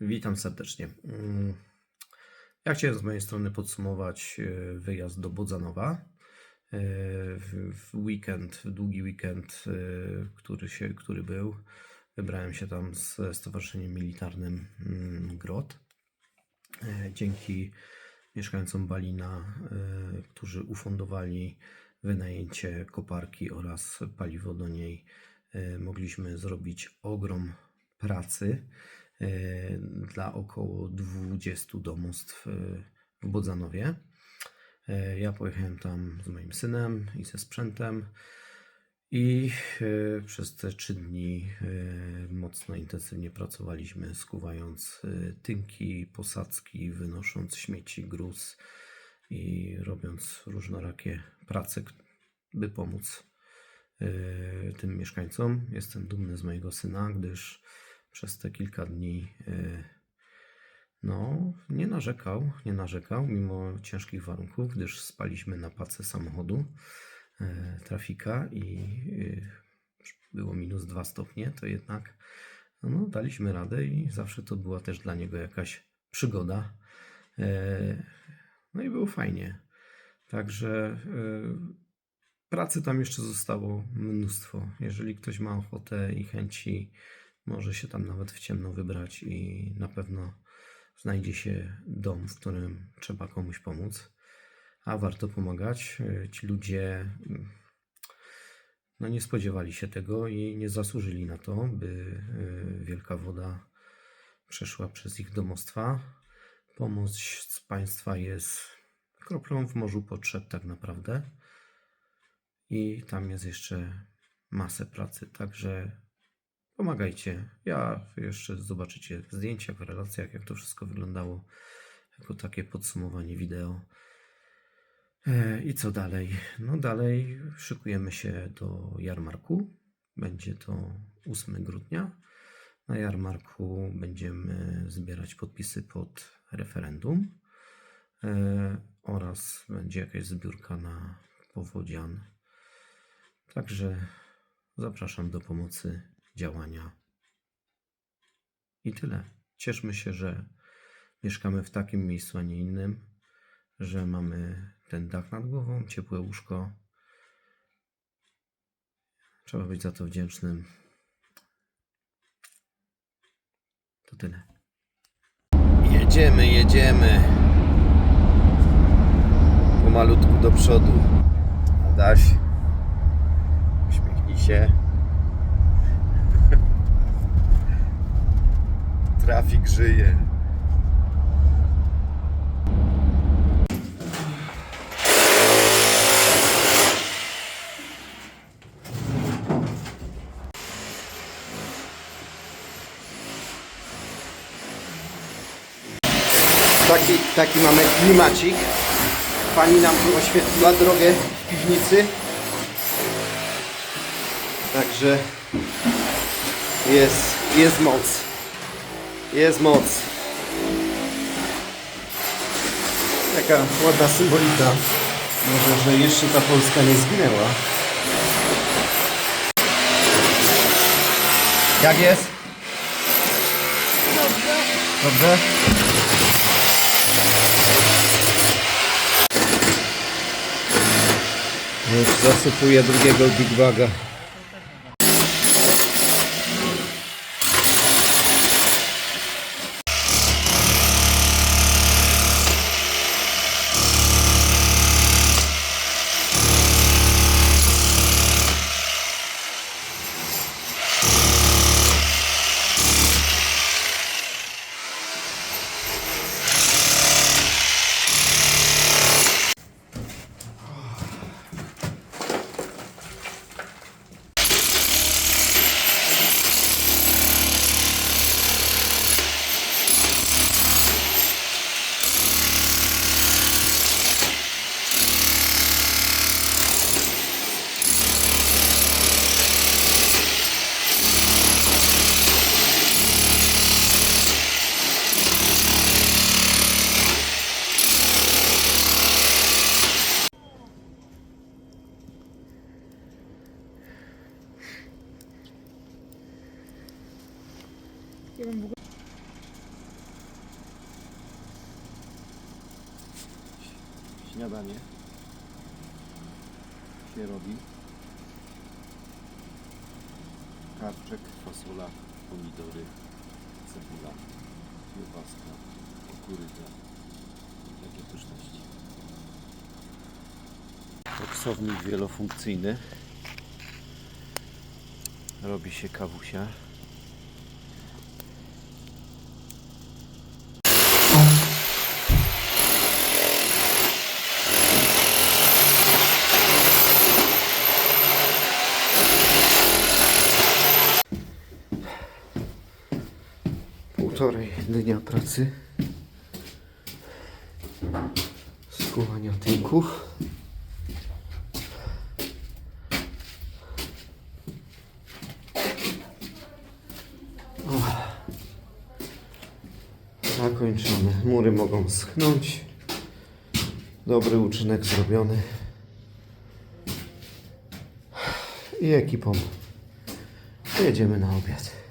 Witam serdecznie. Mm, Ja chciałem z mojej strony podsumować e, wyjazd do Bodzanowa. E, W weekend, w długi weekend, e, który, się, który był, wybrałem się tam z Stowarzyszeniem Militarnym mm, GROT. Dzięki mieszkańcom Balina, którzy ufundowali wynajęcie koparki oraz paliwo do niej, mogliśmy zrobić ogrom pracy dla około 20 domostw e, w Bodzanowie. E, Ja pojechałem tam z moim synem i ze sprzętem i przez te trzy dni mocno intensywnie pracowaliśmy, skuwając tynki, posadzki, wynosząc śmieci, gruz i robiąc różnorakie prace, by pomóc tym mieszkańcom. Jestem dumny z mojego syna, gdyż przez te kilka dni e, no, nie narzekał, nie narzekał mimo ciężkich warunków, gdyż spaliśmy na pace samochodu e, trafika i e, było minus 2 stopnie, to jednak no, daliśmy radę i zawsze to była też dla niego jakaś przygoda. No i było fajnie. Także pracy tam jeszcze zostało mnóstwo. Jeżeli ktoś ma ochotę i chęci, może się tam nawet w ciemno wybrać i na pewno znajdzie się dom, w którym trzeba komuś pomóc. A warto pomagać. Ci ludzie mm, no nie spodziewali się tego i nie zasłużyli na to, by e, wielka woda przeszła przez ich domostwa. Pomoc z państwa jest kroplą w morzu potrzeb tak naprawdę. I tam jest jeszcze masę pracy, także pomagajcie. Ja jeszcze zobaczycie w zdjęciach, w relacjach, jak to wszystko wyglądało, jako takie podsumowanie wideo. E, I co dalej? No dalej szykujemy się do jarmarku. Będzie to 8 grudnia. Na jarmarku będziemy zbierać podpisy pod referendum e, oraz będzie jakaś zbiórka na powodzian. Także zapraszam do pomocy, działania. I tyle. Cieszmy się, że mieszkamy w takim miejscu, a nie innym, że mamy ten dach nad głową, ciepłe łóżko. Trzeba być za to wdzięcznym. To tyle. Jedziemy, jedziemy. Pomalutku do przodu. Adaś, uśmiechnij się. Trafik żyje. Taki, taki mamy klimacik. Pani nam tu oświetliła drogę w piwnicy. Także jest, jest moc. Jest moc. Taka ładna symbolika. Może, że jeszcze ta Polska nie zginęła. Jak jest? Dobrze. Dobrze? Już zasypuję drugiego Big Baga. Ja bym w ogóle... Śniadanie się robi. Karczek, fasola, pomidory, cebula, kiełbaska, kukurydza i takie pyszności. Boksownik wielofunkcyjny. Robi się kawusia. Półtorej dnia pracy. Skuwania tynków. Zakończone. Mury mogą schnąć. Dobry uczynek zrobiony. I ekipą jedziemy na obiad.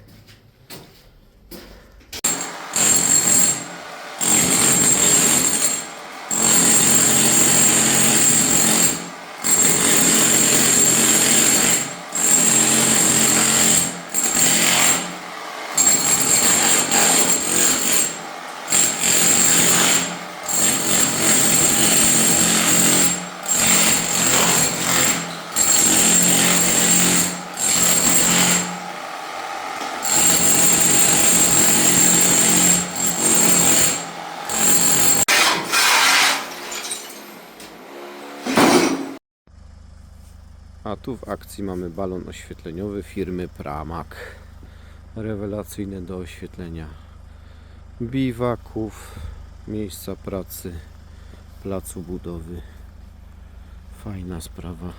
A tu w akcji mamy balon oświetleniowy firmy Pramak. Rewelacyjne do oświetlenia biwaków, miejsca pracy, placu budowy. Fajna sprawa.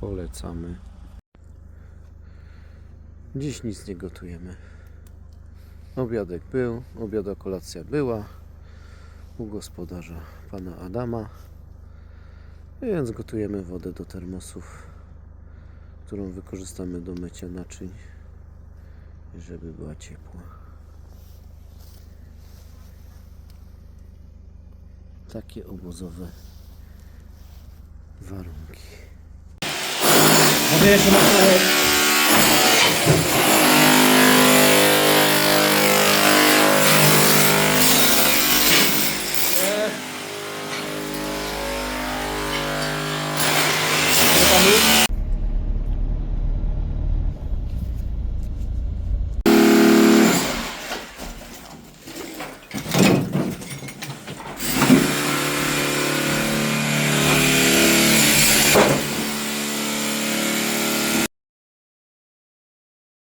Polecamy. Dziś nic nie gotujemy. Obiadek był, obiada kolacja była u gospodarza pana Adama. Więc gotujemy wodę do termosów, którą wykorzystamy do mycia naczyń, żeby była ciepła. Takie obozowe warunki. Może